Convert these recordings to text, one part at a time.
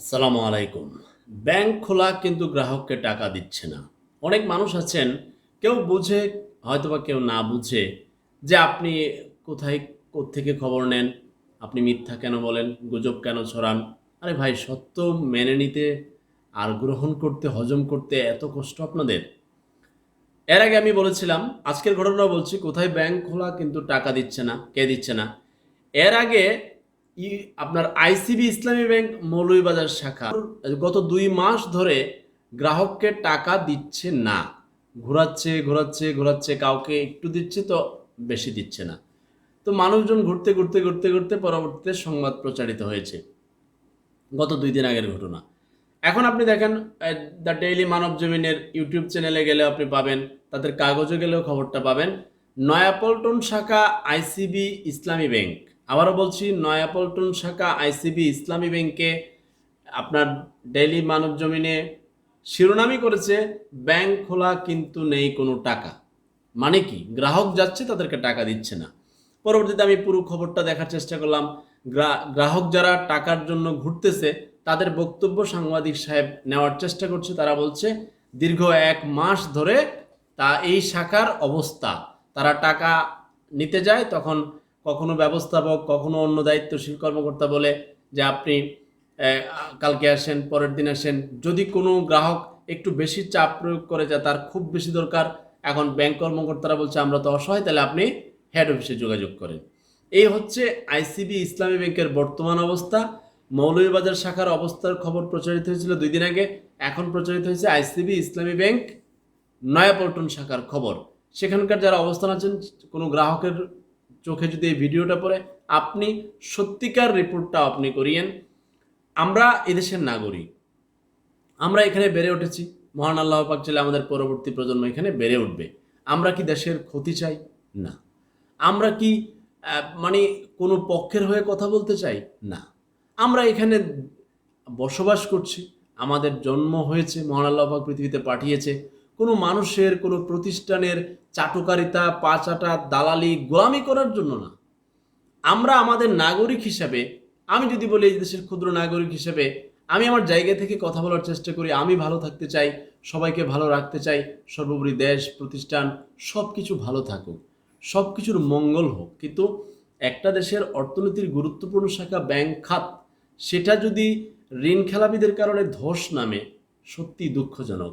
আসসালামু আলাইকুম। ব্যাংক খোলা কিন্তু গ্রাহককে টাকা দিচ্ছে না। অনেক মানুষ আছেন, কেউ বুঝে, হয়তোবা কেউ না বুঝে যে আপনি কোথায় থেকে খবর নেন, আপনি মিথ্যা কেন বলেন, গুজব কেন ছড়ান? আরে ভাই, সত্য মেনে নিতে আর গ্রহণ করতে, হজম করতে এত কষ্ট আপনাদের? এর আগে আমি বলেছিলাম, আজকের ঘটনা বলছি, কোথায় ব্যাংক খোলা কিন্তু টাকা দিচ্ছে না, কে দিচ্ছে না? এর আগে আপনার আইসিবি ইসলামী ব্যাংক মৌলভীবাজার শাখা। গত দুই মাস ধরে গ্রাহককে টাকা দিচ্ছে না। ঘোরাচ্ছে ঘোরাচ্ছে ঘোরাচ্ছে, কাউকে একটু দিচ্ছে তো বেশি দিচ্ছে না। তো মানুষজন ঘুরতে ঘুরতে ঘুরতে ঘুরতে পরবর্তীতে সংবাদ প্রচারিত হয়েছে। গত দুই দিন আগের ঘটনা। এখন আপনি দেখেন দ্য ডেইলি মানব জমিনের ইউটিউব চ্যানেলে গেলে আপনি পাবেন, তাদের কাগজে গেলেও খবরটা পাবেন, নয়াপল্টন শাখা আইসিবি ইসলামী ব্যাংক। আবারও বলছি, নয়াপল্টন শাখা আইসিবি ইসলামী ব্যাংকে আপনার ডেইলি মানব জমিনে শিরোনামই করেছে, ব্যাংক খোলা কিন্তু নেই কোনো টাকা। মানে কি? গ্রাহক যাচ্ছে, তাদেরকে টাকা দিচ্ছে না। পরবর্তীতে আমি পুরো খবরটা দেখার চেষ্টা করলাম। গ্রা- গ্রাহক যারা টাকার জন্য ঘুরতেছে, তাদের বক্তব্য সাংবাদিক সাহেব নেওয়ার চেষ্টা করছে। তারা বলছে, দীর্ঘ এক মাস ধরে তা, এই শাখার অবস্থা। তারা টাকা নিতে যায়, তখন কখনো ব্যবস্থাপক, কখনো অন্য দায়িত্বশীল কর্মকর্তা বলে যে আপনি কালকে আসেন, পরের দিন আসেন। যদি কোনো গ্রাহক একটু বেশি চাপ প্রয়োগ করে যা তার খুব বেশি দরকার, এখন ব্যাংক কর্মকর্তারা বলছে, আমরা তো অসহায়, তাহলে আপনি হেড অফিসে যোগাযোগ করেন। এই হচ্ছে আইসিবি ইসলামী ব্যাংকের বর্তমান অবস্থা। মৌলভীবাজার শাখার অবস্থার খবর প্রচারিত হয়েছিল দুই দিন আগে। এখন প্রচারিত হয়েছে আইসিবি ইসলামী ব্যাংক, নয়াপল্টন শাখার খবর। সেখানকার যারা অবস্থান আছেন, কোনো গ্রাহকের চোখে যদি এই ভিডিওটা পড়ে, আপনি সত্যিকার রিপোর্টটা আপনি করিয়েন। আমরা এদেশের নাগরিক। আমরা এখানে বেড়ে উঠেছি। মহান আল্লাহ পাক চাইলে আমাদের পরবর্তী প্রজন্ম এখানে বেড়ে উঠবে। আমরা কি দেশের ক্ষতি চাই? না। আমরা কি মানে কোনো পক্ষের হয়ে কথা বলতে চাই? না। আমরা এখানে বসবাস করছি। আমাদের জন্ম হয়েছে, মহান আল্লাহ পাক পৃথিবীতে পাঠিয়েছে। কোনো মানুষের, কোনো প্রতিষ্ঠানের চাটুকারিতা পাচাটা দালালি গোলামি করার জন্য না। আমরা আমাদের নাগরিক হিসাবে, আমি যদি বলি এই দেশের ক্ষুদ্র নাগরিক হিসেবে, আমি আমার জায়গা থেকে কথা বলার চেষ্টা করি, আমি ভালো থাকতে চাই, সবাইকে ভালো রাখতে চাই, সর্বোপরি দেশ, প্রতিষ্ঠান সব কিছু ভালো থাকুক সব কিছুর মঙ্গল হোক। কিন্তু একটা দেশের অর্থনীতির গুরুত্বপূর্ণ শাখা ব্যাংক খাত, সেটা যদি ঋণ খেলাপিদের কারণে ধস নামে সত্যি দুঃখজনক।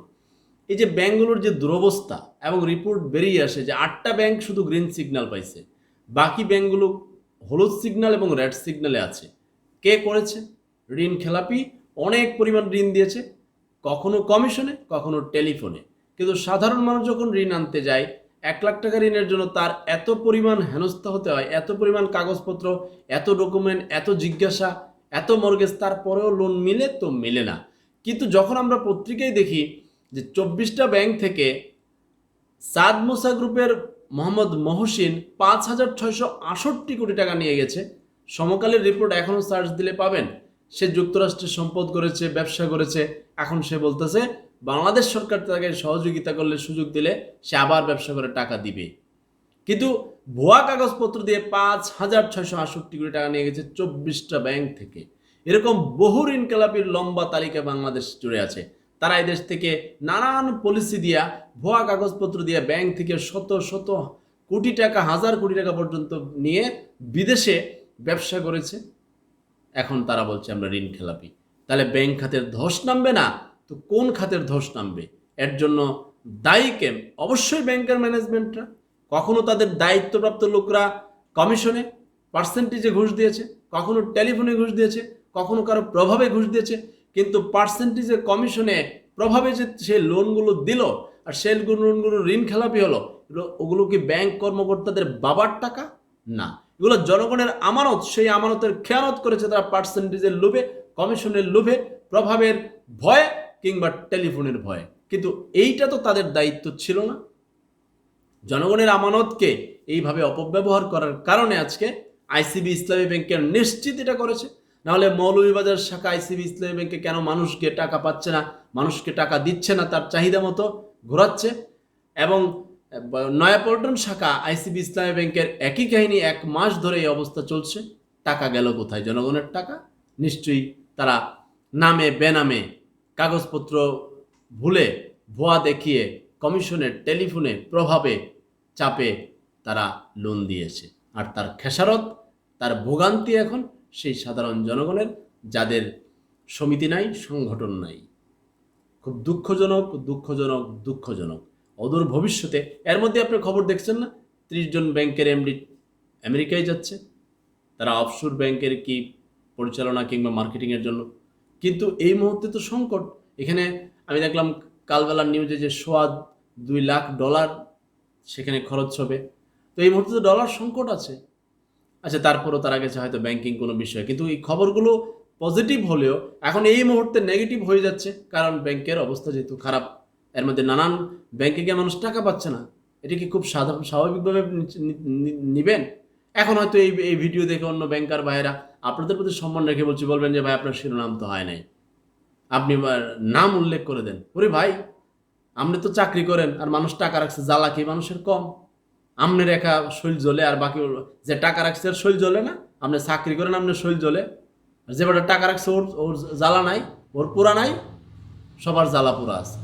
এই যে ব্যাংকগুলোর যে দুরবস্থা এবং রিপোর্ট বেরিয়ে আসে যে আটটা ব্যাংক শুধু গ্রিন সিগন্যাল পাইছে, বাকি ব্যাংকগুলো হলুদ সিগন্যাল এবং রেড সিগন্যালে আছে। কে করেছে? ঋণ খেলাপি অনেক পরিমাণ ঋণ দিয়েছে, কখনো কমিশনে, কখনো টেলিফোনে। কিন্তু সাধারণ মানুষ যখন ঋণ আনতে যায়, এক লাখ টাকা ঋণের জন্য তার এত পরিমাণ হেনস্থা হতে হয়, এত পরিমাণ কাগজপত্র, এত ডকুমেন্ট এত জিজ্ঞাসা, এত মর্গেজ তারপরেও লোন মিলে তো মিলে না। কিন্তু যখন আমরা পত্রিকায় দেখি যে চব্বিশটা ব্যাংক থেকে সাদ মোসা গ্রুপের মোহাম্মদ মহসিন পাঁচ হাজার ছয়শো আষট্টি কোটি টাকা নিয়ে গেছে। সমকালের রিপোর্ট এখনও সার্চ দিলে পাবেন। সে যুক্তরাষ্ট্রে সম্পদ করেছে, ব্যবসা করেছে। এখন সে বলতেছে, বাংলাদেশ সরকার তাকে সহযোগিতা করলে সুযোগ দিলে সে আবার ব্যবসা করে টাকা দিবে। কিন্তু ভুয়া কাগজপত্র দিয়ে পাঁচ হাজার ছয়শো আষট্টি কোটি টাকা নিয়ে গেছে চব্বিশটা ব্যাংক থেকে। এরকম বহু ঋণ খেলাপির লম্বা তালিকা বাংলাদেশ জুড়ে আছে। তারা এদেশ থেকে নানান পলিসি দিয়া, ভুয়া কাগজপত্র দিয়ে ব্যাংক থেকে শত শত কোটি টাকা, হাজার কোটি টাকা পর্যন্ত নিয়ে বিদেশে ব্যবসা করেছে। এখন তারা বলছে, আমরা ঋণ খেলাপি। তাহলে ব্যাংক খাতের ধস নামবে না? তো কোন খাতের ধস নামবে? এর জন্য দায়ী কে অবশ্যই ব্যাংকের ম্যানেজমেন্টরা কখনো তাদের দায়িত্বপ্রাপ্ত লোকরা কমিশনে পার্সেন্টেজে ঘুষ দিয়েছে, কখনো টেলিফোনে ঘুষ দিয়েছে, কখনো কারও প্রভাবে ঘুষ দিয়েছে। কিন্তু পার্সেন্টেজের কমিশনে প্রভাবে যে সে লোনগুলো দিল আর সেই লোনগুলো ঋণ খেলাপি হলো ওগুলো কি ব্যাংক কর্মকর্তাদের বাবার টাকা? না। এগুলো জনগণের আমানত, সেই আমানতের খেয়ানত করেছে তারা পার্সেন্টেজের লোভে কমিশনের লোভে, প্রভাবের ভয়ে কিংবা টেলিফোনের ভয়ে। কিন্তু এইটা তো তাদের দায়িত্ব ছিল না। জনগণের আমানতকে এইভাবে অপব্যবহার করার কারণে আজকে আইসিবি ইসলামী ব্যাংকের নিশ্চিত এটা করেছে। নাহলে মৌলভীবাজার শাখা আইসিবি ইসলামী ব্যাংকে কেন মানুষকে টাকা পাচ্ছে না? মানুষকে টাকা দিচ্ছে না, তার চাহিদা মতো ঘোরাচ্ছে। এবং নয়াপল্টন শাখা আইসিবি ইসলামী ব্যাংকের একই কাহিনী, এক মাস ধরে এই অবস্থা চলছে। টাকা গেল কোথায়? জনগণের টাকা? নিশ্চয়ই তারা নামে বেনামে কাগজপত্র ভুলে ভুয়া দেখিয়ে কমিশনের টেলিফোনে প্রভাবে চাপে তারা লোন দিয়েছে। আর তার খেসারত, তার ভোগান্তি এখন সেই সাধারণ জনগণের, যাদের সমিতি নাই, সংগঠন নাই। খুব দুঃখজনক দুঃখজনক দুঃখজনক। অদূর ভবিষ্যতে, এর মধ্যে আপনি খবর দেখছেন না? ত্রিশ জন ব্যাংকের এমডি আমেরিকায় যাচ্ছে। তারা অফশোর ব্যাংকের কি পরিচালনা কিংবা মার্কেটিংয়ের জন্য? কিন্তু এই মুহূর্তে তো সংকট। এখানে আমি দেখলাম কালবেলার নিউজে যে সোয়া দুই লাখ ডলার সেখানে খরচ হবে। তো এই মুহূর্তে তো ডলার সংকট আছে। আচ্ছা তারপরও তারা গেছে হয়তো ব্যাংকিং কোনো বিষয়। কিন্তু এই খবরগুলো পজিটিভ হলেও এখন এই মুহূর্তে নেগেটিভ হয়ে যাচ্ছে, কারণ ব্যাংকের অবস্থা যেহেতু খারাপ, এর মধ্যে নানান ব্যাংকে গিয়ে মানুষ টাকা পাচ্ছে না। এটা কি খুব সাধারণ স্বাভাবিকভাবে নিবেন? এখন হয়তো এই এই ভিডিও দেখে অন্য ব্যাংকার ভাইয়েরা আপনাদের প্রতি সম্মান রেখে বলছি, বলবেন যে, ভাই, আপনার শিরোনাম তো হয় নাই। আপনি নাম উল্লেখ করে দেন। ওরে ভাই, আপনি তো চাকরি করেন আর মানুষ টাকা রাখছে, জ্বালা কি মানুষের কম। আমনের একা শৈল জ্বলে আর বাকি যে টাকা রাখছে আর শৈল জ্বলে না আপনি চাকরি করেন আপনার শৈল জ্বলে। যে বেটা টাকা রাখছে ওর ওর জ্বালা নাই, ওর পুরা নাই, সবার জ্বালা পোড়া আছে।